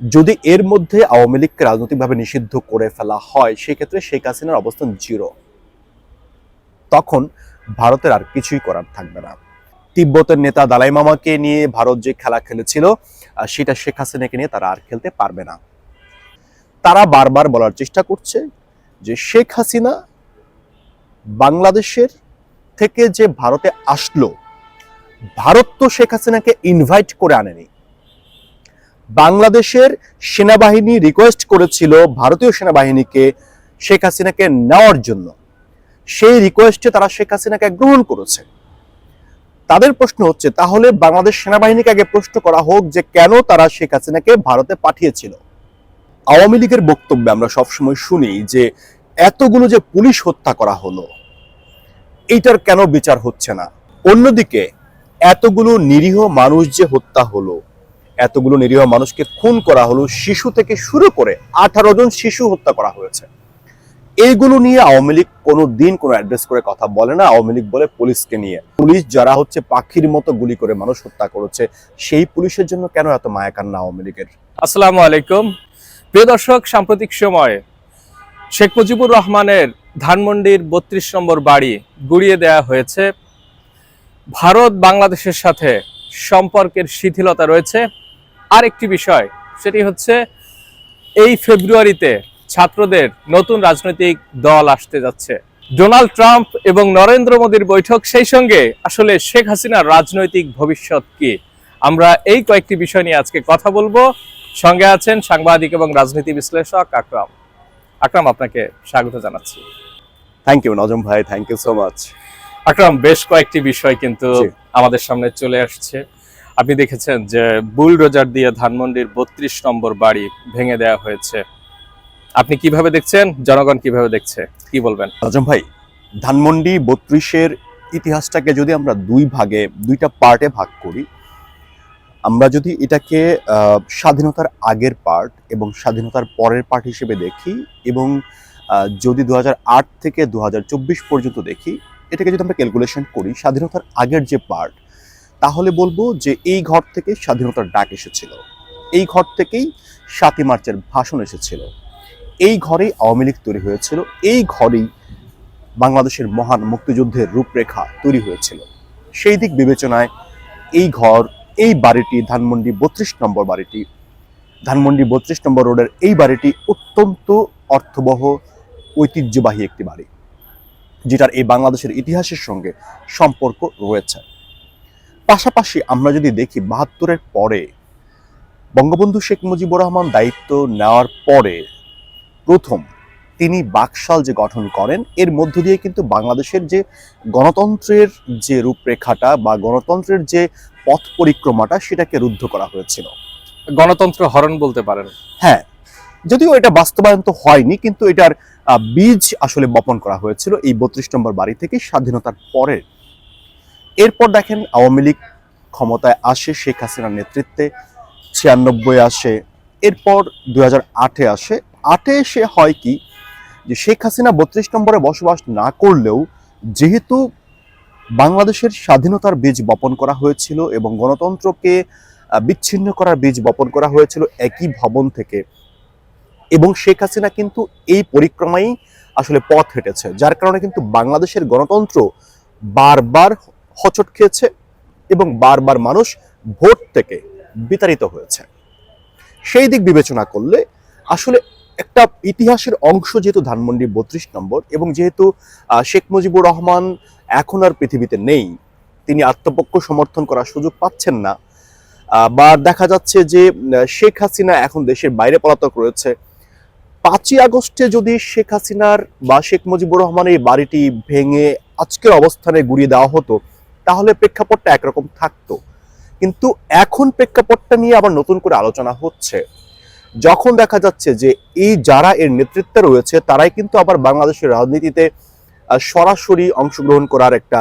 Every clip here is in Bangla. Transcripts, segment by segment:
যদি এর মধ্যে আওয়ামী লীগকে রাজনৈতিকভাবে নিষিদ্ধ করে ফেলা হয়, সেক্ষেত্রে শেখ হাসিনার অবস্থান জিরো তখন ভারতের আর কিছুই করার থাকবে না। তিব্বতের নেতা দালাই মামাকে নিয়ে ভারত যে খেলা খেলেছিল সেটা শেখ হাসিনাকে নিয়ে তারা আর খেলতে পারবে না। তারা বারবার বলার চেষ্টা করছে যে শেখ হাসিনা বাংলাদেশের থেকে যে ভারতে আসলো, ভারত তো শেখ হাসিনাকে ইনভাইট করে আনেনি। বাংলাদেশের সেনাবাহিনী রিকোয়েস্ট করেছিল ভারতীয় সেনাবাহিনীকে শেখ হাসিনাকে নেওয়ার জন্য। সেই রিকোয়েস্টে তারা শেখ হাসিনাকে গ্রহণ করেছে। তাদের প্রশ্ন হচ্ছে, তাহলে বাংলাদেশ সেনাবাহিনীকে আগে প্রশ্ন করা হোক যে কেন তারা শেখ হাসিনাকে ভারতে পাঠিয়েছিল। আওয়ামী লীগের বক্তব্যে আমরা সবসময় শুনি যে, এতগুলো যে পুলিশ হত্যা করা হলো, এইটার কেন বিচার হচ্ছে না? অন্যদিকে, এতগুলো নিরীহ মানুষ যে হত্যা হলো এতগুলো নিরীহ মানুষকে খুন করা হলো, শিশু থেকে শুরু করে আঠারো জন শিশু হত্যা করা হয়েছে। এইগুলো নিয়ে আওয়ামী লীগ কোনো দিন কোনো অ্যাড্রেস করে কথা বলে না। আওয়ামী লীগ বলে পুলিশকে নিয়ে। পুলিশ যারা হচ্ছে পাখির মতো গুলি করে মানুষ হত্যা করেছে, সেই পুলিশের জন্য কেন এত মায়া কান্না আওয়ামী লীগের? আসসালামু আলাইকুম। প্রিয় দর্শক, সাম্প্রতিক সময়ে শেখ মুজিবুর রহমানের ধানমন্ডির বত্রিশ নম্বর বাড়ি গুড়িয়ে দেয়া হয়েছে। ভারত বাংলাদেশের সাথে সম্পর্কের শিথিলতা রয়েছে। আরেকটি বিষয় সেটি হচ্ছে এই ফেব্রুয়ারিতে ছাত্রদের নতুন রাজনৈতিক দল আসতে যাচ্ছে। ডোনাল্ড ট্রাম্প এবং নরেন্দ্র মোদীর বৈঠক সেই সঙ্গে আসলে শেখ হাসিনার রাজনৈতিক ভবিষ্যৎ কি? আমরা এই কয়েকটি বিষয় নিয়ে আজকে কথা বলব। সঙ্গে আছেন সাংবাদিক এবং রাজনীতি বিশ্লেষক আকরাম। আকরাম আপনাকে স্বাগত জানাচ্ছি। থ্যাংক ইউ নজম ভাই thank you so much Akram বেশ কয়েকটি বিষয় কিন্তু আমাদের সামনে চলে আসছে। আপনি দেখেছেন যে বুলডোজার দিয়ে ধানমন্ডির বত্রিশ নম্বর বাড়ি ভেঙে দেওয়া হয়েছে। আপনি কীভাবে দেখছেন? জনগণ কীভাবে দেখছে? কি বলবেন? নজম ভাই, ধানমন্ডি বত্রিশের ইতিহাসটাকে যদি আমরা দুই ভাগে, দুইটা পার্টে ভাগ করি, আমরা যদি এটাকে স্বাধীনতার আগের পার্ট এবং স্বাধীনতার পরের পার্ট হিসেবে দেখি এবং যদি দু হাজার আট থেকে দু হাজার চব্বিশ পর্যন্ত দেখি, এটাকে যদি আমরা ক্যালকুলেশন করি, স্বাধীনতার আগের যে পার্ট তাহলে বলব যে এই ঘর থেকে স্বাধীনতার ডাক এসেছিল। এই ঘর থেকেই সাতই মার্চের ভাষণ এসেছিল। এই ঘরেই আওয়ামী লীগ তৈরি হয়েছিল। এই ঘরেই বাংলাদেশের মহান মুক্তিযুদ্ধের রূপরেখা তৈরি হয়েছিল। সেই দিক বিবেচনায় এই ঘর, এই বাড়িটি, ধানমন্ডি বত্রিশ নম্বর বাড়িটি, ধানমন্ডি বত্রিশ নম্বর রোডের এই বাড়িটি অত্যন্ত অর্থবহ, ঐতিহ্যবাহী একটি বাড়ি, যেটার এই বাংলাদেশের ইতিহাসের সঙ্গে সম্পর্ক রয়েছে। পাশাপাশি আমরা যদি দেখি বাহাত্তরের পরে বঙ্গবন্ধু শেখ মুজিবুর রহমান দায়িত্ব নেওয়ার পরে প্রথম তিনি বাকশাল যে গঠন করেন এর মধ্য দিয়ে কিন্তু বাংলাদেশের যে গণতন্ত্রের যে রূপরেখাটা বা গণতন্ত্রের যে পথ পরিক্রমাটা সেটাকে রুদ্ধ করা হয়েছিল। গণতন্ত্র হরণ বলতে পারেন। হ্যাঁ যদিও এটা বাস্তবায়ন তো হয়নি কিন্তু এটার বীজ আসলে বপন করা হয়েছিল এই বত্রিশ নম্বর বাড়ি থেকে স্বাধীনতার পরে এরপর দেখেন আওয়ামী লীগ ক্ষমতায় আসে, শেখ হাসিনার নেতৃত্বে ছিয়ানব্বই আসে, এরপর দুই হাজার আটে আসে। আটে এসে হয় কি? যে শেখ হাসিনা বত্রিশ নম্বরে বসবাস না করলেও যেহেতু বাংলাদেশের স্বাধীনতার বীজ বপন করা হয়েছিল এবং গণতন্ত্রকে বিচ্ছিন্ন করার বীজ বপন করা হয়েছিল একই ভবন থেকে, এবং শেখ হাসিনা কিন্তু এই পরিক্রমাই আসলে পথ হেঁটেছে, যার কারণে কিন্তু বাংলাদেশের গণতন্ত্র বারবার হচট খেয়েছে এবং বারবার মানুষ ভোট থেকে বিতাড়িত হয়েছে। সেই দিক বিবেচনা করলে আসলে একটা ইতিহাসের অংশ যেহেতু ধানমন্ডি বত্রিশ নম্বর এবং যেহেতু শেখ মুজিবুর রহমান এখন আর পৃথিবীতে নেই, তিনি আত্মপক্ষ সমর্থন করার সুযোগ পাচ্ছেন না বা দেখা যাচ্ছে যে শেখ হাসিনা এখন দেশের বাইরে পলাতক রয়েছে। পাঁচই আগস্টে যদি শেখ হাসিনার বা শেখ মুজিবুর রহমানের বাড়িটি ভেঙে আজকের অবস্থানে গুড়িয়ে দেওয়া হতো তাহলে প্রেক্ষাপটটা একরকম থাকতো। কিন্তু এখন প্রেক্ষাপটটা নিয়ে আবার নতুন করে আলোচনা হচ্ছে। যখন দেখা যাচ্ছে যে এই যারা এর নেতৃত্বে রয়েছে, তারাই কিন্তু আবার বাংলাদেশের রাজনীতিতে সরাসরি অংশগ্রহণ করার একটা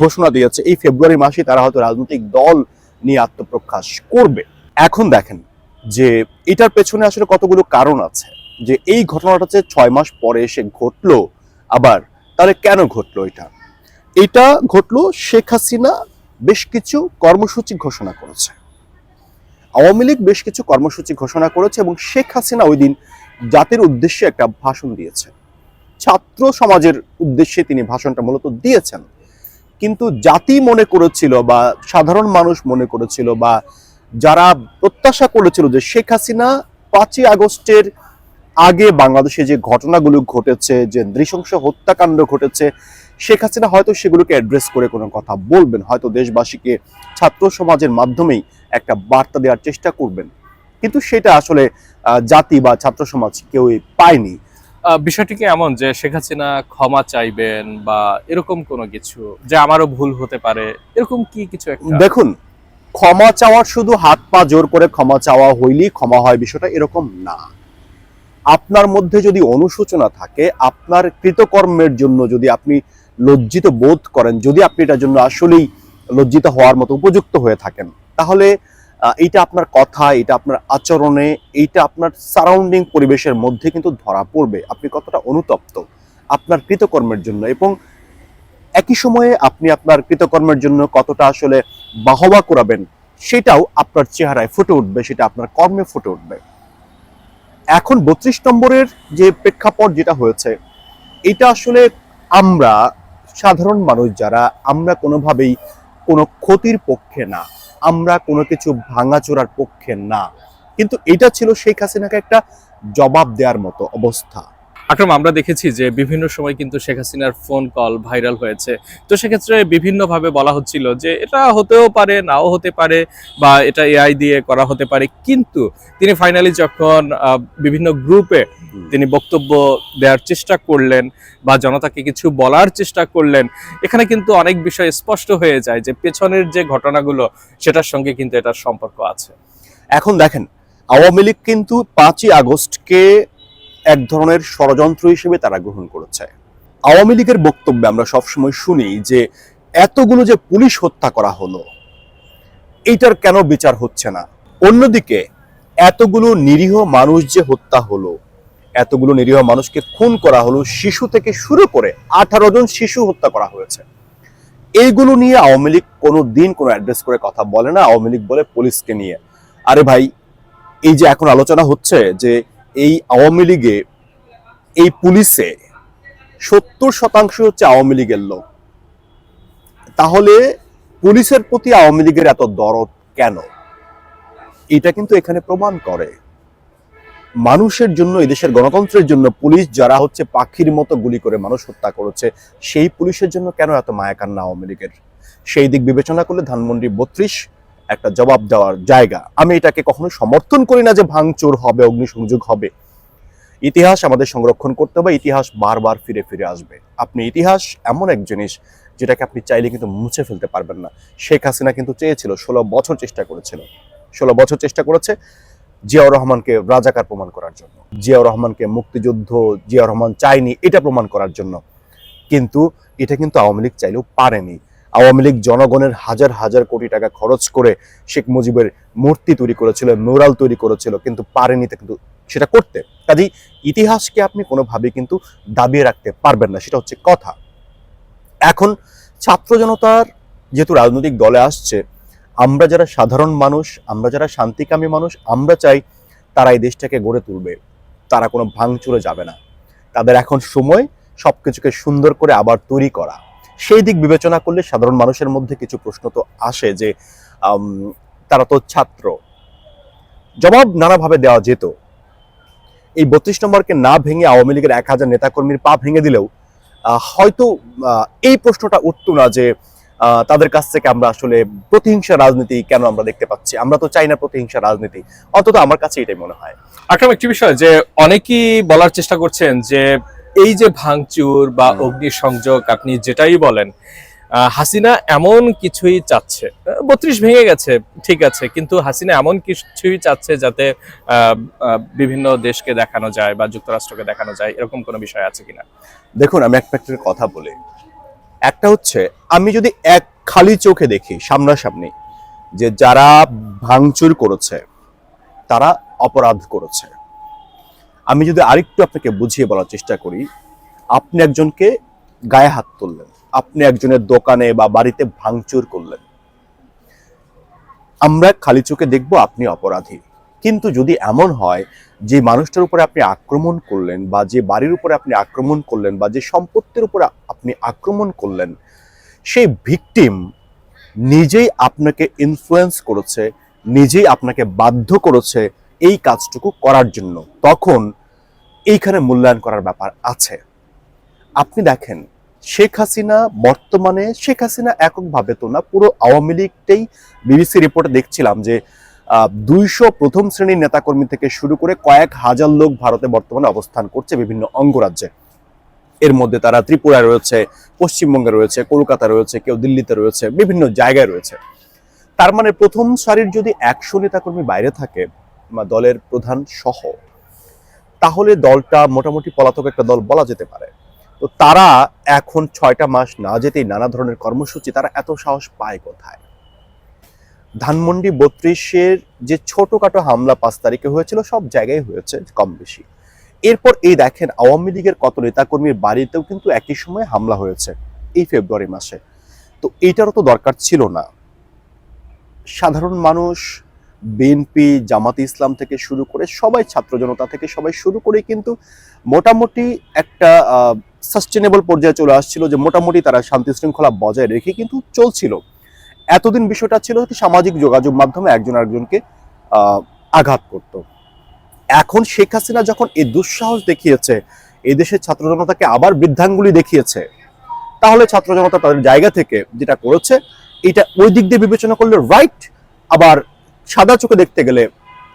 ঘোষণা দিয়েছে। এই ফেব্রুয়ারি মাসে তারা হয়তো রাজনৈতিক দল নিয়ে আত্মপ্রকাশ করবে। এখন দেখেন যে এটার পেছনে আসলে কতগুলো কারণ আছে। যে এই ঘটনাটা যে ছয় মাস পরে এসে ঘটলো, আবার তাহলে কেন ঘটলো এটা? এটা ঘটলো শেখ হাসিনা বেশ কিছু কর্মসূচি ঘোষণা করেছে। আওয়ামী লীগ বেশ কিছু কর্মসূচি ঘোষণা করেছে এবং শেখ হাসিনা ওই দিন জাতির উদ্দেশ্যে একটা ভাষণ দিয়েছে। ছাত্র সমাজের উদ্দেশ্যে তিনি ভাষণটা মূলত দিয়েছেন। কিন্তু জাতি মনে করেছিল বা সাধারণ মানুষ মনে করেছিল বা যারা প্রত্যাশা করেছিল যে শেখ হাসিনা পাঁচই আগস্টের আগে বাংলাদেশে যে ঘটনাগুলো ঘটেছে, যে নৃশংস হত্যাকাণ্ড ঘটেছে শেখ হাসিনা হয়তো সেগুলোকে অ্যাড্রেস করে কোনো কথা বলবেন হয়তো দেশবাসীকে ছাত্র সমাজের মাধ্যমেই একটা বার্তা দেওয়ার চেষ্টা করবেন। কিন্তু সেটা আসলে জাতি বা ছাত্র সমাজ কেউই পায়নি। আহ, বিষয়টি কি এমন যে শেখ হাসিনা ক্ষমা চাইবেন বা এরকম কোনো কিছু যে আমারও ভুল হতে পারে? এরকম কি কিছু দেখুন ক্ষমা চাওয়ার শুধু হাত পা জোর করে ক্ষমা চাওয়া হইলেই ক্ষমা হয় বিষয়টা এরকম না। আপনার মধ্যে যদি অনুশোচনা থাকে আপনার কৃতকর্মের জন্য যদি আপনি লজ্জিত বোধ করেন যদি আপনি এটার জন্য আসলেই লজ্জিত হওয়ার মতো উপযুক্ত হয়ে থাকেন। তাহলে এইটা আপনার কথা এটা আপনার আচরণে, এইটা আপনার সারাউন্ডিং পরিবেশের মধ্যে কিন্তু ধরা পড়বে। আপনি কতটা অনুতপ্ত আপনার কৃতকর্মের জন্য এবং একই সময়ে আপনি আপনার কৃতকর্মের জন্য কতটা আসলে বাহবা করাবেন সেটাও আপনার চেহারায় ফুটে উঠবে, সেটা আপনার কর্মে ফুটে উঠবে। এখন বত্রিশ নম্বরের যে প্রেক্ষাপট যেটা হয়েছে, এটা আসলে আমরা সাধারণ মানুষ যারা, আমরা কোনোভাবেই কোনো ক্ষতির পক্ষে না, আমরা কোনো কিছু ভাঙাচোরার পক্ষে না। কিন্তু এটা ছিল শেখ হাসিনাকে একটা জবাব দেওয়ার মতো অবস্থা। আকরাম, আমরা দেখেছি যে বিভিন্ন সময় কিন্তু শেখ হাসিনার ফোন কল ভাইরাল হয়েছে। তো সেক্ষেত্রে বিভিন্নভাবে বলা হচ্ছিল যে এটা হতেও পারে, নাও হতে পারে বা এটা এআই দিয়ে করা হতে পারে। কিন্তু তিনি ফাইনালি যখন বিভিন্ন গ্রুপে তিনি বক্তব্য দেওয়ার চেষ্টা করলেন বা জনতাকে কিছু বলার চেষ্টা করলেন, এখানে কিন্তু অনেক বিষয় স্পষ্ট হয়ে যায় যে পেছনের যে ঘটনাগুলো, সেটার সঙ্গে কিন্তু এটার সম্পর্ক আছে। এখন দেখেন, আওয়ামী লীগ কিন্তু পাঁচই আগস্টকে এক ধরনের ষড়যন্ত্র হিসেবে তারা গ্রহণ করেছে। আওয়ামী লীগের বক্তব্যে আমরা সবসময় শুনি যে, এতগুলো যে পুলিশ হত্যা করা হলো, এইটার কেন বিচার হচ্ছে না? অন্যদিকে, এতগুলো নিরীহ মানুষ যে হত্যা হলো, এতগুলো নিরীহ মানুষকে খুন করা হলো, শিশু থেকে শুরু করে আঠারো জন শিশু হত্যা করা হয়েছে। এইগুলো নিয়ে আওয়ামী লীগ কোনো দিন কোনো অ্যাড্রেস করে কথা বলে না, আওয়ামী লীগ বলে পুলিশকে নিয়ে। আরে ভাই, এই যে এখন আলোচনা হচ্ছে যে এই আওয়ামী লীগে এই পুলিশে সত্তর শতাংশ হচ্ছে আওয়ামী লীগের লোক। তাহলে পুলিশের প্রতি আওয়ামী লীগের এত দরদ কেন? এটা কিন্তু এখানে প্রমাণ করে। মানুষের জন্য এদেশের গণতন্ত্রের জন্য পুলিশ যারা হচ্ছে পাখির মতো গুলি করে মানুষ হত্যা করেছে, সেই পুলিশের জন্য কেন এত মায়াকান্না আওয়ামী লীগের? সেই দিক বিবেচনা করলে ধানমন্ডি বত্রিশ একটা জবাব দেওয়ার জায়গা। আমি এটাকে কখনো সমর্থন করি না যে ভাঙচুর হবে, অগ্নিসংযোগ হবে। ইতিহাস আমাদের সংরক্ষণ করতে হবে, ইতিহাস বারবার ফিরে ফিরে আসবে। আপনি ইতিহাস এমন এক জিনিস যেটাকে আপনি চাইলে কিন্তু মুছে ফেলতে পারবেন না। শেখ হাসিনা কিন্তু চেয়েছিল, ষোলো বছর চেষ্টা করেছিল। ষোলো বছর চেষ্টা করেছে জিয়াউর রহমানকে রাজাকার প্রমাণ করার জন্য। জিয়াউর রহমানকে মুক্তিযুদ্ধ জিয়াউর রহমান চায়নি এটা প্রমাণ করার জন্য। কিন্তু এটা কিন্তু আওয়ামী লীগ চাইলেও পারেনি। আওয়ামী লীগ জনগণের হাজার হাজার কোটি টাকা খরচ করে শেখ মুজিবের মূর্তি তৈরি করেছিল ম্যুরাল তৈরি করেছিল, কিন্তু পারেনি কিন্তু সেটা করতে। কাজেই ইতিহাসকে আপনি কোনোভাবে কিন্তু দাবিয়ে রাখতে পারবেন না, সেটা হচ্ছে কথা। এখন ছাত্র জনতার যেহেতু রাজনৈতিক দলে আসছে, আমরা যারা সাধারণ মানুষ, আমরা যারা শান্তিকামী মানুষ, আমরা চাই তারা এই দেশটাকে গড়ে তুলবে। তারা কোনো ভাঙচুরে যাবে না। তাদের এখন সময় সবকিছুকে সুন্দর করে আবার তৈরি করা। সেই দিক বিবেচনা করলে সাধারণ মানুষের মধ্যে কিছু প্রশ্ন তো আসে যে তারা তো ছাত্র। জবাব নানাভাবে দেওয়া যেত। এই বত্রিশ নম্বরকে না ভেঙে আওয়ামী লীগের এক হাজার নেতাকর্মীর পা ভেঙে দিলেও হয়তো এই প্রশ্নটা উঠতো না যে তাদের কাছ থেকে আমরা আসলে প্রতিহিংসা রাজনীতি কেন আমরা দেখতে পাচ্ছি? আমরা তো চাই না প্রতিহিংসা রাজনীতি। অন্তত আমার কাছে এটাই মনে হয়। আকরাম, একটি বিষয় যে, অনেকেই বলার চেষ্টা করছেন যে এই যে ভাঙচুর বা। অগ্নিসংযোগ আপনি যেটাই বলেন হাসিনা এমন কিছুই চাচ্ছে। বত্রিশ ভেঙে গেছে ঠিক আছে কিন্তু হাসিনা এমন কিছুই চাচ্ছে যাতে বিভিন্ন দেশকে দেখানো যায় বা যুক্তরাষ্ট্রকে দেখানো যায় এরকম কোনো বিষয় আছে কিনা? দেখুন আমি একটা একটা কথা বলি। একটা হচ্ছে আমি যদি এক খালি চোখে দেখি সামনাসামনি যে যারা ভাঙচুর করেছে তারা অপরাধ করেছে। আমি যদি আরেকটু আপনাকে বুঝিয়ে বলার চেষ্টা করি, আপনি একজনকে গায়ে হাত তুললেন, আপনি একজনের দোকানে বা বাড়িতে ভাঙচুর করলেন। আমরা খালি চোখে দেখব আপনি অপরাধী। কিন্তু যদি এমন হয়, যে মানুষটার উপরে আপনি আক্রমণ করলেন বা যে বাড়ির উপরে আপনি আক্রমণ করলেন বা যে সম্পত্তির উপরে আপনি আক্রমণ করলেন, সেই ভিকটিম নিজেই আপনাকে ইনফ্লুয়েন্স করেছে, নিজেই আপনাকে বাধ্য করেছে এই কাজটুকু করার জন্য। তখন এইখানে মূল্যায়ন করার ব্যাপার আছে। আপনি দেখেন, শেখ হাসিনা বর্তমানে, শেখ হাসিনা এককভাবে তো না, পুরো আওয়ামী লীগটাই বিবিসি রিপোর্টে দেখছিলাম যে দুইশো প্রথম শ্রেণির নেতাকর্মী থেকে শুরু করে কয়েক হাজার লোক ভারতে বর্তমানে অবস্থান করছে বিভিন্ন অঙ্গরাজ্যে। এর মধ্যে তারা ত্রিপুরায় রয়েছে, পশ্চিমবঙ্গে রয়েছে, কলকাতা রয়েছে, কেউ দিল্লিতে রয়েছে, বিভিন্ন জায়গায় রয়েছে। তার মানে প্রথম সারির যদি একশো নেতাকর্মী বাইরে থাকে, বা দলের প্রধান সহ তাহলে দলটা মোটামুটি পলাতক একটা দল বলা যেতে পারে। তো তারা এখন ছয়টা মাস না যেতেই নানা ধরনের কর্মসূচি, তারা এত সাহস পায় কোথায়? ধানমন্ডি বত্রিশের যে ছোটখাটো হামলা পাঁচ তারিখে হয়েছিল, সব জায়গায় হয়েছে কম বেশি। এরপর এই দেখেন, আওয়ামী লীগের কত নেতাকর্মীর বাড়িতেও কিন্তু একই সময় হামলা হয়েছে এই ফেব্রুয়ারি মাসে। তো এইটারও তো দরকার ছিল না। সাধারণ মানুষ বিএনপি, জামাতে ইসলাম থেকে শুরু করে সবাই ছাত্র জনতা থেকে সবাই শুরু করে কিন্তু মোটামুটি একটা সাস্টেনেবল পর্যায়ে চলে আসছিল যে মোটামুটি তারা শান্তি শৃঙ্খলা বজায় রেখে কিন্তু চলছিল। এতদিন বিষয়টা ছিল সামাজিক যোগাযোগ মাধ্যমে একজন আরেকজনকে আঘাত করত। এখন শেখ হাসিনা যখন এই দুঃসাহস দেখিয়েছে এই দেশের ছাত্র জনতাকে আবার বৃদ্ধাঙ্গুলি দেখিয়েছে, তাহলে ছাত্র জনতা তাদের জায়গা থেকে যেটা করেছে, এটা ওই দিক দিয়ে বিবেচনা করলে রাইট আবার সাদা চোখে দেখতে গেলে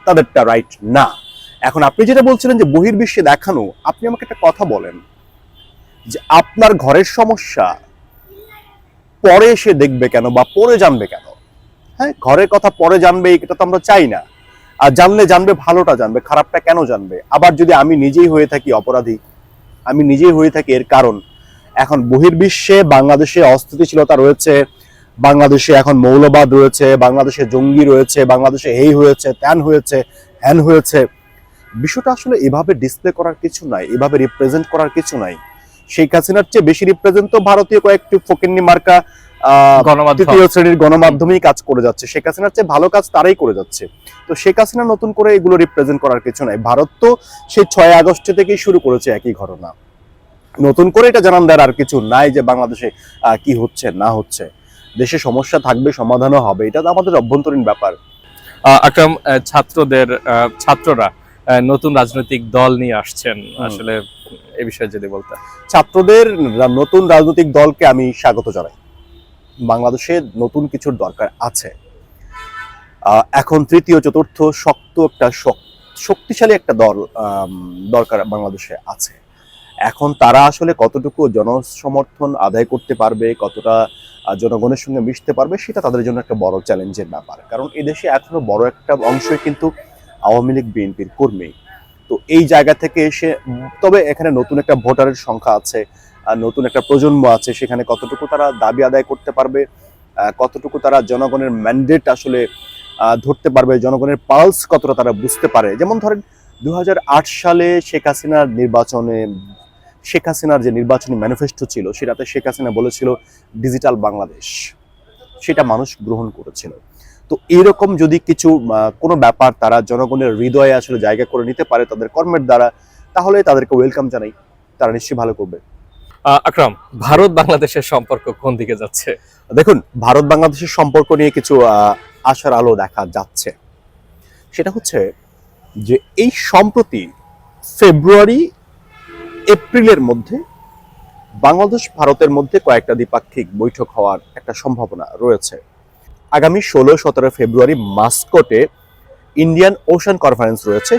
তাদেরটা রাইট না। এখন আপনি যেটা বলছিলেন যে বহির্বিশ্বে দেখানো, আপনি আমাকে একটা কথা বলেন যে আপনার ঘরের সমস্যা পরে এসে দেখবে কেন বা পরে জানবে কেন? হ্যাঁ ঘরের কথা পরে জানবে, এটা তো আমরা চাই না। আর জানলে জানবে, ভালোটা জানবে, খারাপটা কেন জানবে? আবার যদি আমি নিজেই হয়ে থাকি অপরাধী, আমি নিজেই হয়ে থাকি এর কারণ, এখন বহির্বিশ্বে বাংলাদেশে অস্থিতিশীলতা রয়েছে বাংলাদেশে এখন মৌলবাদ রয়েছে বাংলাদেশে জঙ্গি রয়েছে বাংলাদেশে এই হয়েছে ত্যান হয়েছে হ্যান হয়েছে। বিষয়টা আসলে এভাবে ডিসপ্লে করার কিছু নাই এভাবে রিপ্রেজেন্ট করার কিছু নাই। শেখ হাসিনার চেয়ে বেশি রিপ্রেজেন্ট তো ভারতীয় কয়েকটি ফকিন্নি মার্কা তৃতীয় শ্রেণির গণমাধ্যমেই কাজ করে যাচ্ছে। শেখ হাসিনার চেয়ে ভালো কাজ তারাই করে যাচ্ছে। তো শেখ হাসিনা নতুন করে এগুলো রিপ্রেজেন্ট করার কিছু নাই। ভারত তো সেই ছয় আগস্ট থেকেই শুরু করেছে একই ঘটনা। নতুন করে এটা জানান দেওয়ার আর কিছু নাই যে বাংলাদেশে আহ, কি হচ্ছে না হচ্ছে। দেশে সমস্যা থাকবে সমাধানও হবে। এটা তো আমাদের অভ্যন্তরীণ ব্যাপার। আকরাম ছাত্রদের ছাত্ররা নতুন রাজনৈতিক দল নিয়ে আসছেন। আসলে এ বিষয়ে যদি বলতেন ছাত্রদের নতুন রাজনৈতিক দলকে আমি স্বাগত জানাই। বাংলাদেশে নতুন কিছুর দরকার আছে। আহ, এখন তৃতীয় চতুর্থ শক্ত একটা শক- শক্তিশালী একটা দল দরকার বাংলাদেশে আছে। এখন তারা আসলে কতটুকু জনসমর্থন আদায় করতে পারবে, কতটা জনগণের সঙ্গে মিশতে পারবে, সেটা তাদের জন্য একটা বড় চ্যালেঞ্জের ব্যাপার। কারণ এদেশে এখনও বড় একটা অংশই কিন্তু আওয়ামী লীগ, বিএনপির কর্মী। তো এই জায়গা থেকে এসে, তবে এখানে নতুন একটা ভোটারের সংখ্যা আছে নতুন একটা প্রজন্ম আছে, সেখানে কতটুকু তারা দাবি আদায় করতে পারবে কতটুকু তারা জনগণের ম্যান্ডেট আসলে ধরতে পারবে, জনগণের পালস কতটা তারা বুঝতে পারে। যেমন ধরেন দু হাজার আট সালে শেখ হাসিনার নির্বাচনে শেখ হাসিনার যে নির্বাচনী ম্যানিফেস্টো ছিল সেটাতে শেখ হাসিনা বলেছিল ডিজিটাল বাংলাদেশ সেটা মানুষ গ্রহণ করেছিল। তো এইরকম যদি কিছু কোনো ব্যাপার তারা জনগণের হৃদয়ে আসলে জায়গা করে নিতে পারে তাদের কর্মের দ্বারা তাহলে তাদেরকে ওয়েলকাম জানাই। তারা নিশ্চয়ই ভালো করবে। আকরাম ভারত বাংলাদেশের সম্পর্ক কোন দিকে যাচ্ছে? দেখুন ভারত বাংলাদেশের সম্পর্ক নিয়ে কিছু আশার আলো দেখা যাচ্ছে। সেটা হচ্ছে যে এই সম্প্রতি ফেব্রুয়ারি এপ্রিলের মধ্যে বাংলাদেশ ভারতের মধ্যে কয়েকটা দ্বিপাক্ষিক বৈঠক হওয়ার একটা সম্ভাবনা রয়েছে। আগামী ষোলো সতেরো ফেব্রুয়ারি মাস্কটে ইন্ডিয়ান ওশান কনফারেন্স রয়েছে।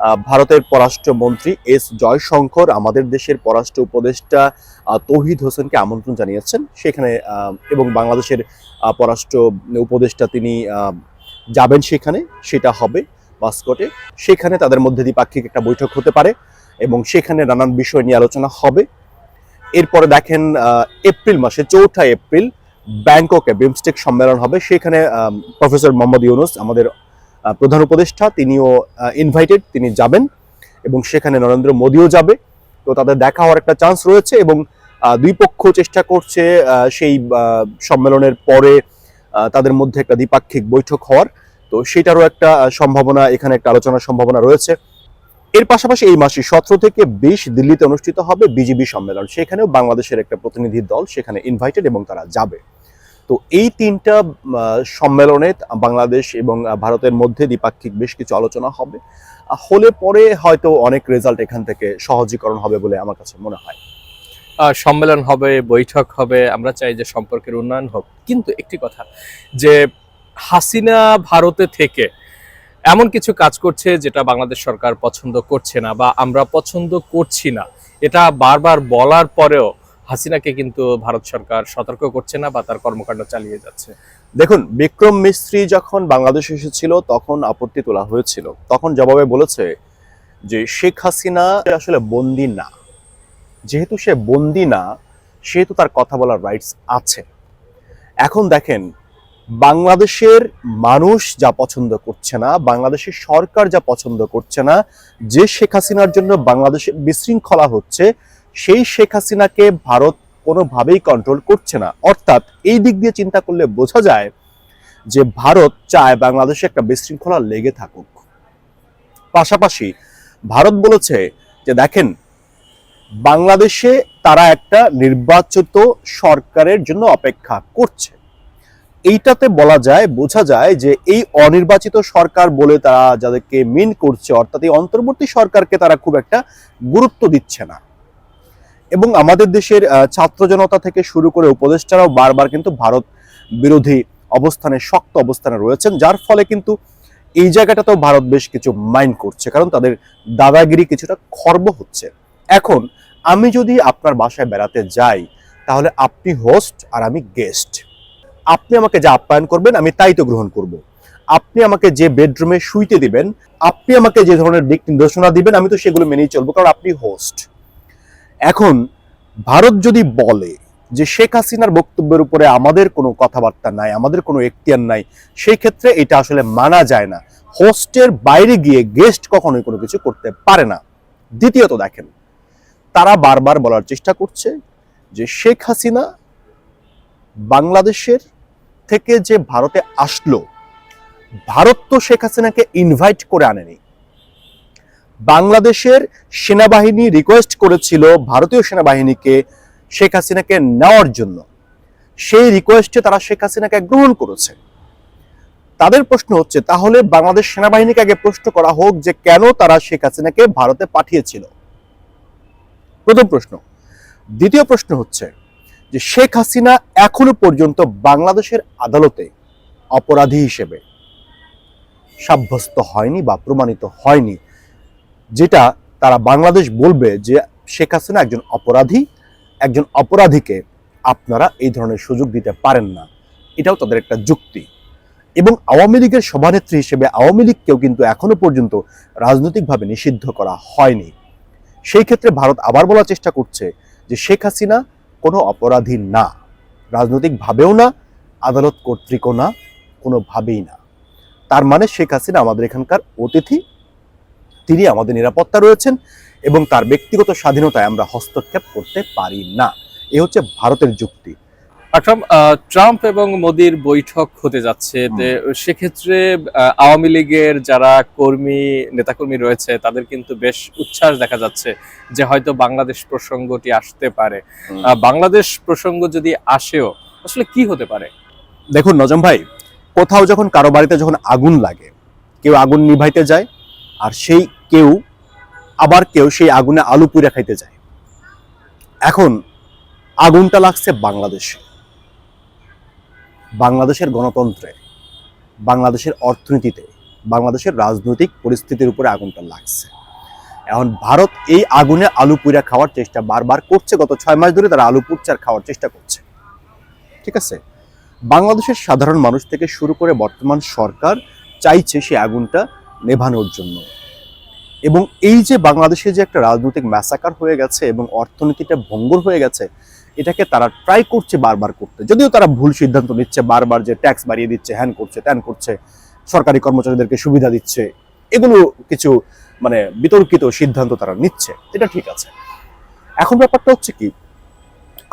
আহ, ভারতের পররাষ্ট্রমন্ত্রী এস জয়শঙ্কর আমাদের দেশের পররাষ্ট্র উপদেষ্টা তৌহিদ হোসেনকে আমন্ত্রণ জানিয়েছেন। সেখানে এবং বাংলাদেশের পররাষ্ট্র উপদেষ্টা তিনি যাবেন সেখানে সেটা হবে মাস্কটে। সেখানে তাদের মধ্যে দ্বিপাক্ষিক একটা বৈঠক হতে পারে। এবং সেখানে নানান বিষয় নিয়ে আলোচনা হবে। এরপরে দেখেন এপ্রিল মাসে, চৌঠা এপ্রিল, ব্যাংককে বিমস্টেক সম্মেলন হবে। সেখানে প্রফেসর মোহাম্মদ ইউনুস, আমাদের প্রধান উপদেষ্টা, তিনিও ইনভাইটেড তিনি যাবেন এবং সেখানে নরেন্দ্র মোদিও যাবে। তো তাদের দেখা হওয়ার একটা চান্স রয়েছে এবং দুই পক্ষ চেষ্টা করছে সেই সম্মেলনের পরে তাদের মধ্যে একটা দ্বিপাক্ষিক বৈঠক হওয়ার। তো সেটারও একটা সম্ভাবনা, এখানে একটা আলোচনার সম্ভাবনা রয়েছে। এর পাশাপাশি এই মাসে সতেরো থেকে বিশ দিল্লিতে অনুষ্ঠিত হবে বিজিবি সম্মেলন। সেখানেও বাংলাদেশের একটা প্রতিনিধি দল সেখানে ইনভাইটেড এবং তারা যাবে। তো এই তিনটা সম্মেলনে বাংলাদেশ এবং ভারতের মধ্যে দ্বিপাক্ষিক বেশ কিছু আলোচনা হবে। হলে পরে হয়তো অনেক রেজাল্ট এখান থেকে সহজীকরণ হবে বলে আমার কাছে মনে হয়। সম্মেলন হবে, বৈঠক হবে, আমরা চাই যে সম্পর্কের উন্নয়ন হোক। কিন্তু একটি কথা, যে হাসিনা ভারতে থেকে এমন কিছু কাজ করছে যেটা বাংলাদেশ সরকার পছন্দ করছে না বা আমরা পছন্দ করছি না। এটা বারবার বলার পরেও হাসিনাকে কিন্তু ভারত সরকার সতর্ক করছে না বা তার কর্মকাণ্ড চালিয়ে যাচ্ছে। দেখুন, বিক্রম মিস্ত্রি যখন বাংলাদেশ এসেছিল, তখন আপত্তি তোলা হয়েছিল। তখন জবাবে বলেছে যে, শেখ হাসিনা আসলে বন্দি না। যেহেতু সে বন্দি না, সেহেতু তার কথা বলার রাইটস আছে। এখন দেখেন বাংলাদেশের মানুষ যা পছন্দ করছে না, বাংলাদেশের সরকার যা পছন্দ করছে না, যে শেখ হাসিনার জন্য বাংলাদেশে বিশৃঙ্খলা হচ্ছে, সেই শেখ হাসিনাকে ভারত কোনোভাবেই কন্ট্রোল করছে না। অর্থাৎ এই দিক দিয়ে চিন্তা করলে বোঝা যায় যে ভারত চায় বাংলাদেশে একটা বিশৃঙ্খলা লেগে থাকুক। পাশাপাশি ভারত বলেছে যে, দেখেন, বাংলাদেশে তারা একটা নির্বাচিত সরকারের জন্য অপেক্ষা করছে। এইটাতে বলা যায়, বোঝা যায় যে এই অনির্বাচিত সরকার বলে তারা যাদেরকে মিন করছে, অর্থাৎ এই অন্তর্বর্তী সরকারকে তারা খুব একটা গুরুত্ব দিচ্ছে না। এবং আমাদের দেশের ছাত্র জনতা থেকে শুরু করে উপদেষ্টারাও বারবার কিন্তু ভারত বিরোধী অবস্থানে, শক্ত অবস্থানে রয়েছেন, যার ফলে কিন্তু এই জায়গাটাতেও ভারত বেশ কিছু মাইন্ড করছে, কারণ তাদের দাদাগিরি কিছুটা খর্ব হচ্ছে। এখন, আমি যদি আপনার বাসায় বেড়াতে যাই, তাহলে আপনি হোস্ট আর আমি গেস্ট আপনি আমাকে যা আপ্যায়ন করবেন, আমি তাই তো গ্রহণ করব। আপনি আমাকে যে বেডরুমে শুইতে দিবেন, আপনি আমাকে যে ধরনের দিক নির্দেশনা দিবেন, আমি তো সেগুলো মেনেই চলবো, কারণ আপনি হোস্ট এখন, ভারত যদি বলে যে শেখ হাসিনার বক্তব্যের উপরে আমাদের কোনো কথাবার্তা নাই, আমাদের কোনো এখতিয়ার নাই, সেই ক্ষেত্রে এটা আসলে মানা যায় না। হোস্টের বাইরে গিয়ে গেস্ট কখনোই কোনো কিছু করতে পারে না। দ্বিতীয়ত দেখেন, তারা বারবার বলার চেষ্টা করছে যে শেখ হাসিনা বাংলাদেশের থেকে যে ভারতে আসলো, ভারত তো শেখ হাসিনাকে ইনভাইট করে আনেনি। বাংলাদেশের সেনাবাহিনী রিকোয়েস্ট করেছিল ভারতীয় সেনাবাহিনীকে শেখ হাসিনাকে নেওয়ার জন্য। সেই রিকোয়েস্টে তারা শেখ হাসিনাকে গ্রহণ করেছে। তাদের প্রশ্ন হচ্ছে, তাহলে বাংলাদেশ সেনাবাহিনীকে আগে প্রশ্ন করা হোক যে কেন তারা শেখ হাসিনাকে ভারতে পাঠিয়েছিল? প্রথম প্রশ্ন। দ্বিতীয় প্রশ্ন হচ্ছে যে শেখ হাসিনা এখনও পর্যন্ত বাংলাদেশের আদালতে অপরাধী হিসেবে সাব্যস্ত হয়নি বা প্রমাণিত হয়নি, যেটা তারা বাংলাদেশ বলবে যে শেখ হাসিনা একজন অপরাধী, একজন অপরাধীকে আপনারা এই ধরনের সুযোগ দিতে পারেন না। এটাও তাদের একটা যুক্তি। এবং আওয়ামী লীগের সভানেত্রী হিসেবে আওয়ামী লীগকেও কিন্তু এখনও পর্যন্ত রাজনৈতিকভাবে নিষিদ্ধ করা হয়নি। সেই ক্ষেত্রে ভারত আবার বলার চেষ্টা করছে যে শেখ হাসিনা কোনো অপরাধী না, রাজনৈতিকভাবেও না, আদালত কর্তৃকও না, কোনোভাবেই না। তার মানে শেখ হাসিনা আমাদের এখানকার অতিথি। তিনি আমাদের নিরাপত্তা রয়েছেন এবং তার ব্যক্তিগত স্বাধীনতায় আমরা হস্তক্ষেপ করতে পারি না। এ হচ্ছে ভারতের যুক্তি। আকরাম ট্রাম্প এবং মোদির বৈঠক হতে যাচ্ছে। সেক্ষেত্রে আওয়ামী লীগের যারা কর্মী নেতাকর্মী রয়েছে তাদের কিন্তু বেশ উচ্ছ্বাস দেখা যাচ্ছে যে হয়তো বাংলাদেশ প্রসঙ্গটি আসতে পারে। বাংলাদেশ প্রসঙ্গ যদি আসেও আসলে কি হতে পারে? দেখুন নজম ভাই কোথাও যখন কারও বাড়িতে যখন আগুন লাগে কেউ আগুন নিভাইতে যায় আর সেই কেউ আবার কেউ সেই আগুনে আলু পুড়ে খাইতে যায়। এখন আগুনটা লাগছে বাংলাদেশে। বাংলাদেশের গণতন্ত্রে, বাংলাদেশের অর্থনীতিতে, বাংলাদেশের রাজনৈতিক পরিস্থিতির উপরে আগুনটা লাগছে। এখন ভারত এই আগুনে আলু পুড়ে খাওয়ার চেষ্টা বারবার করছে, গত ছয় মাস ধরে তারা আলু আর খাওয়ার চেষ্টা করছে। ঠিক আছে? বাংলাদেশের সাধারণ মানুষ থেকে শুরু করে বর্তমান সরকার চাইছে সে আগুনটা নেভানোর জন্য। এবং এই যে বাংলাদেশে যে একটা রাজনৈতিক ম্যাসাকার হয়ে গেছে এবং অর্থনীতিটা ভঙ্গুর হয়ে গেছে এটাকে তারা ট্রাই করছে বারবার করতে। যদিও তারা ভুল সিদ্ধান্ত নিচ্ছে, বারবার যে ট্যাক্স বাড়িয়ে দিচ্ছে, হ্যান করছে, ত্যান করছে, সরকারি কর্মচারীদেরকে সুবিধা দিচ্ছে, এগুলো কিছু মানে বিতর্কিত সিদ্ধান্ত তারা নিচ্ছে। এটা ঠিক আছে। এখন ব্যাপারটা হচ্ছে কি,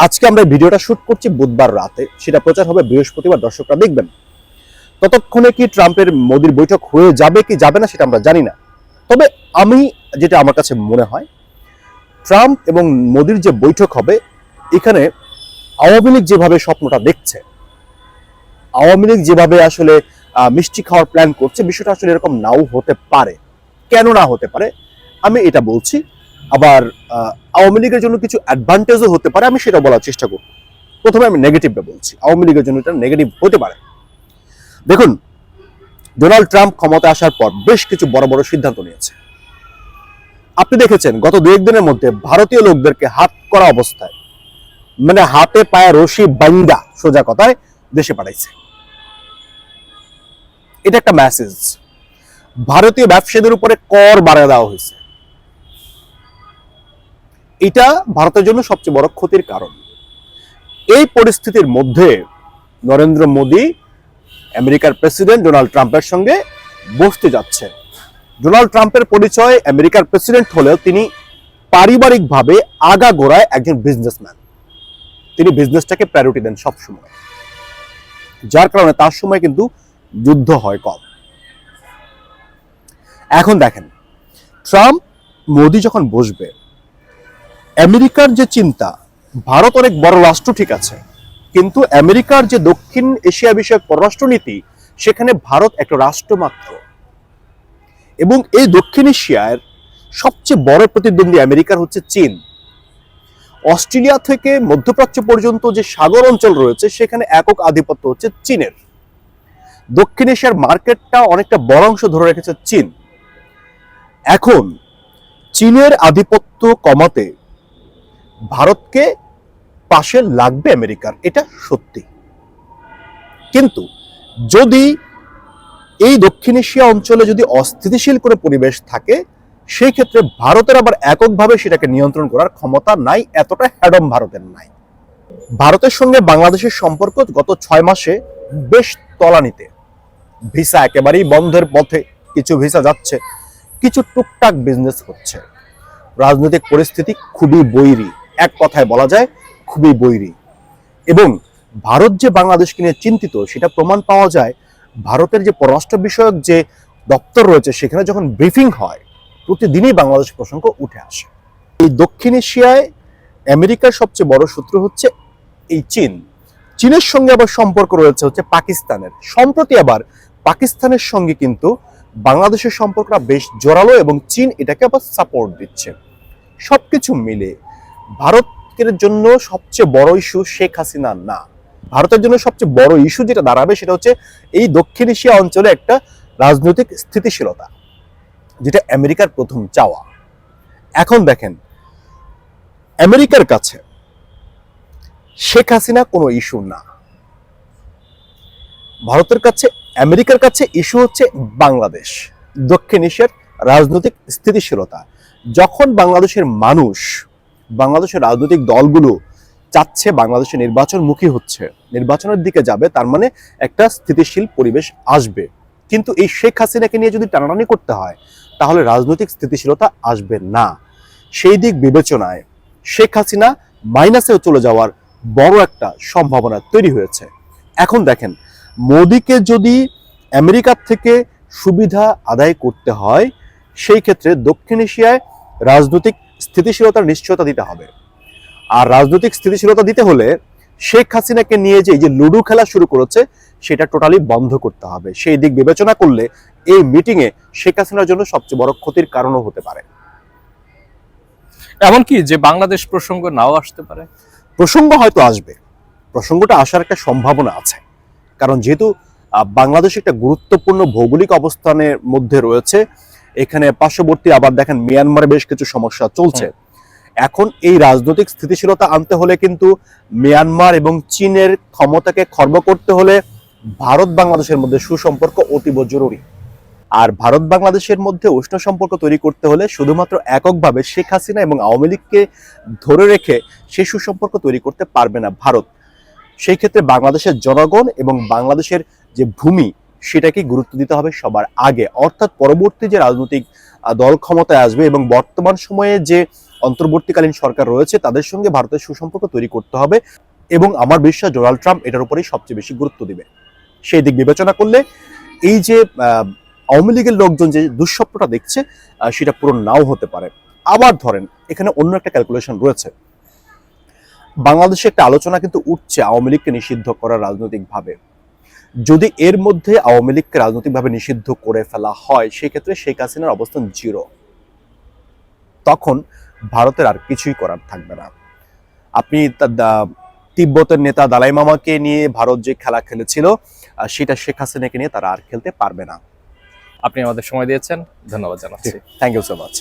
আজকে আমরা ভিডিওটা শুট করছি বুধবার রাতে, সেটা প্রচার হবে বৃহস্পতিবার, দর্শকরা দেখবেন। ততক্ষণে কি ট্রাম্পের মোদির বৈঠক হয়ে যাবে কি যাবে না সেটা আমরা জানি না। তবে আমি যেটা আমার কাছে মনে হয়, ট্রাম্প এবং মোদির যে বৈঠক হবে এখানে আওয়ামী লীগ যেভাবে স্বপ্নটা দেখছে, আওয়ামী লীগ যেভাবে আসলে মিষ্টি খাওয়ার প্ল্যান করছে, বিষয়টা আসলে এরকম নাও হতে পারে। কেন না হতে পারে? আমি এটা বলছি। আবার আওয়ামী লীগের জন্য কিছু অ্যাডভান্টেজও হতে পারে, আমি সেটা বলার চেষ্টা করব। প্রথমে আমি নেগেটিভটা বলছি। আওয়ামী লীগের জন্য এটা নেগেটিভ হতে পারে। দেখুন, ডোনাল্ড ট্রাম্প ক্ষমতা আসার পর বেশ কিছু বড় বড় সিদ্ধান্ত নিয়েছে। আপনি দেখেছেন, গত দু একদিনের মধ্যে ভারতীয় লোকদেরকে হাত করা অবস্থায় মানে হাতে পায়ে রশি বাইন্দা সোজা কথায় দেশে পাঠাইছে। এটা একটা মেসেজ ভারতীয় ব্যবসায়ীদের উপরে কর বাড়া দেওয়া হয়েছে। এটা ভারতের জন্য সবচেয়ে বড় ক্ষতির কারণ। এই পরিস্থিতির মধ্যে নরেন্দ্র মোদী আমেরিকার প্রেসিডেন্ট ডোনাল্ড ট্রাম্পের সঙ্গে বসতে যাচ্ছে। ডোনাল্ড ট্রাম্পের পরিচয় আমেরিকার প্রেসিডেন্ট হলেও তিনি পারিবারিকভাবে আগা গোড়ায় একজন বিজনেসম্যান তিনি বিজনেসটাকে প্রায়োরিটি দেন সবসময়। যার কারণে তার সময় কিন্তু যুদ্ধ হয় কম। এখন দেখেন, ট্রাম্প, মোদি যখন বসবে, আমেরিকার যে চিন্তা, ভারত অনেক বড় রাষ্ট্র ঠিক আছে, কিন্তু আমেরিকার যে দক্ষিণ এশিয়া বিষয়ক পররাষ্ট্রনীতি, সেখানে ভারত একটা রাষ্ট্র মাত্র। এবং এই দক্ষিণ এশিয়ার সবচেয়ে বড় প্রতিদ্বন্দ্বী আমেরিকার হচ্ছে চীন। অস্ট্রেলিয়া থেকে মধ্যপ্রাচ্য পর্যন্ত যে সাগর অঞ্চল রয়েছে, সেখানে একক আধিপত্য হচ্ছে চীনের। দক্ষিণ এশিয়ার মার্কেটটা অনেকটা বড় অংশ ধরে রেখেছে চীন। এখন, চীনের আধিপত্য কমাতে ভারতকে পাশে লাগবে আমেরিকার, এটা সত্যি। কিন্তু, যদি এই দক্ষিণ এশিয়া অঞ্চলে যদি অস্থিতিশীল করে পরিবেশ থাকে সেই ক্ষেত্রে ভারতের আবার এককভাবে সেটাকে নিয়ন্ত্রণ করার ক্ষমতা নাই, এতটা হ্যাডম ভারতের নাই। ভারতের সঙ্গে বাংলাদেশের সম্পর্ক গত ছয় মাসে বেশ তলানিতে। ভিসা একেবারেই বন্ধের পথে কিছু ভিসা যাচ্ছে, কিছু টুকটাক বিজনেস হচ্ছে। রাজনৈতিক পরিস্থিতি খুবই বৈরী, এক কথায় বলা যায় খুবই বৈরী। এবং ভারত যে বাংলাদেশকে নিয়ে চিন্তিত, সেটা প্রমাণ পাওয়া যায় ভারতের যে পররাষ্ট্র বিষয়ক যে দপ্তর রয়েছে, সেখানে যখন ব্রিফিং হয় প্রতিদিনই বাংলাদেশ প্রসঙ্গ উঠে আসে। এই দক্ষিণ এশিয়ায় আমেরিকার সবচেয়ে বড় শত্রু হচ্ছে এই চীন। চীনের সঙ্গে আবার সম্পর্ক রয়েছে হচ্ছে পাকিস্তানের। সম্প্রতি আবার পাকিস্তানের সঙ্গে কিন্তু বাংলাদেশের সম্পর্কটা বেশ জোরালো এবং চীন এটাকে আবার সাপোর্ট দিচ্ছে। সবকিছু মিলে ভারতের জন্য সবচেয়ে বড় ইস্যু শেখ হাসিনা না। ভারতের জন্য সবচেয়ে বড় ইস্যু যেটা দাঁড়াবে সেটা হচ্ছে এই দক্ষিণ এশিয়া অঞ্চলে একটা রাজনৈতিক স্থিতিশীলতা। যেটা আমেরিকার প্রথম চাওয়া। এখন দেখেন, আমেরিকার কাছে শেখ হাসিনা কোনো ইস্যু না। ভারতের কাছে, আমেরিকার কাছে ইস্যু হচ্ছে বাংলাদেশ, দক্ষিণ এশিয়ার রাজনৈতিক স্থিতিশীলতা। যখন বাংলাদেশের মানুষ, বাংলাদেশের রাজনৈতিক দলগুলো চাচ্ছে বাংলাদেশে নির্বাচনমুখী হচ্ছে, নির্বাচনের দিকে যাবে, তার মানে একটা স্থিতিশীল পরিবেশ আসবে। কিন্তু এই শেখ হাসিনাকে নিয়ে যদি টানাটানি করতে হয় তাহলে রাজনৈতিক স্থিতিশীলতা আসবে না। সেই দিক বিবেচনায় শেখ হাসিনা মাইনাসেও চলে যাওয়ার বড় একটা সম্ভাবনা তৈরি হয়েছে। এখন দেখেন, মোদিকে যদি আমেরিকার থেকে সুবিধা আদায় করতে হয়, সেই ক্ষেত্রে দক্ষিণ এশিয়ায় রাজনৈতিক স্থিতিশীলতার নিশ্চয়তা দিতে হবে। আর রাজনৈতিক স্থিতিশীলতা দিতে হলে শেখ হাসিনাকে নিয়ে যে এই যে লুডু খেলা শুরু করেছে সেটা টোটালি বন্ধ করতে হবে। সেই দিক বিবেচনা করলে এই মিটিংয়ে শেখ হাসিনার জন্য সবচেয়ে বড় ক্ষতির কারণও হতে পারে। এমনকি যে বাংলাদেশ প্রসঙ্গ নাও আসতে পারে? প্রসঙ্গ হয়তো আসবে। প্রসঙ্গটা আসার একটা সম্ভাবনা আছে। কারণ যেহেতু বাংলাদেশ একটা গুরুত্বপূর্ণ ভৌগোলিক অবস্থানের মধ্যে রয়েছে এখানে পার্শ্ববর্তী আবার দেখেন মিয়ানমারে বেশ কিছু সমস্যা চলছে। এখন এই রাজনৈতিক স্থিতিশীলতা আনতে হলে কিন্তু মিয়ানমার এবং চীনের ক্ষমতাকে খর্ব করতে হলে ভারত বাংলাদেশের মধ্যে সুসম্পর্ক অতীব জরুরি। আর ভারত বাংলাদেশের মধ্যে উষ্ণ সম্পর্ক তৈরি করতে হলে শুধুমাত্র এককভাবে শেখ হাসিনা এবং আওয়ামী লীগকে ধরে রেখে সে সুসম্পর্ক তৈরি করতে পারবে না ভারত। সেই ক্ষেত্রে বাংলাদেশের জনগণ এবং বাংলাদেশের যে ভূমি সেটাকে গুরুত্ব দিতে হবে সবার আগে। অর্থাৎ পরবর্তী যে রাজনৈতিক দল ক্ষমতায় আসবে এবং বর্তমান সময়ে যে অন্তর্বর্তীকালীন সরকার রয়েছে, তাদের সঙ্গে ভারতের সুসম্পর্ক তৈরি করতে হবে এবং আমার বিশ্বাস ডোনাল্ড ট্রাম্প এটার উপরেই সবচেয়ে বেশি গুরুত্ব দিবে। সেই দিক বিবেচনা করলে এই যে আওয়ামী লীগের লোকজন যে দুঃস্বপ্নটা দেখছে সেটা পূরণ নাও হতে পারে। আবার ধরেন, এখানে অন্য একটা ক্যালকুলেশন রয়েছে। বাংলাদেশে একটা আলোচনা কিন্তু উঠছে আওয়ামী লীগকে নিষিদ্ধ করা রাজনৈতিকভাবে। যদি এর মধ্যে আওয়ামী লীগকে রাজনৈতিকভাবে নিষিদ্ধ করে ফেলা হয়, সেক্ষেত্রে শেখ হাসিনার অবস্থান জিরো। তখন ভারতের আর কিছুই করার থাকবে না। আপনি তিব্বতের নেতা দালাই মামাকে নিয়ে ভারত যে খেলা খেলেছিল সেটা শেখ হাসিনাকে নিয়ে তারা আর খেলতে পারবে না। আপনি আমাদের সময় দিয়েছেন ধন্যবাদ জানাচ্ছি। থ্যাংক ইউ সো মাচ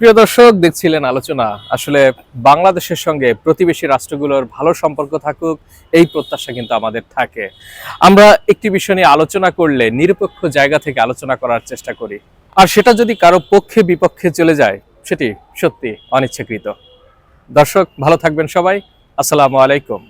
প্রিয় দর্শক দেখছিলেন আলোচনা। আসলে বাংলাদেশের সঙ্গে প্রতিবেশী রাষ্ট্রগুলোর ভালো সম্পর্ক থাকুক এই প্রত্যাশা কিন্তু আমাদের থাকে। আমরা একটি বিষয় নিয়ে আলোচনা করলে নিরপেক্ষ জায়গা থেকে আলোচনা করার চেষ্টা করি। আর সেটা যদি কারও পক্ষে বিপক্ষে চলে যায় সেটি সত্যি অনিচ্ছাকৃত। দর্শক ভালো থাকবেন সবাই। আসসালামু আলাইকুম।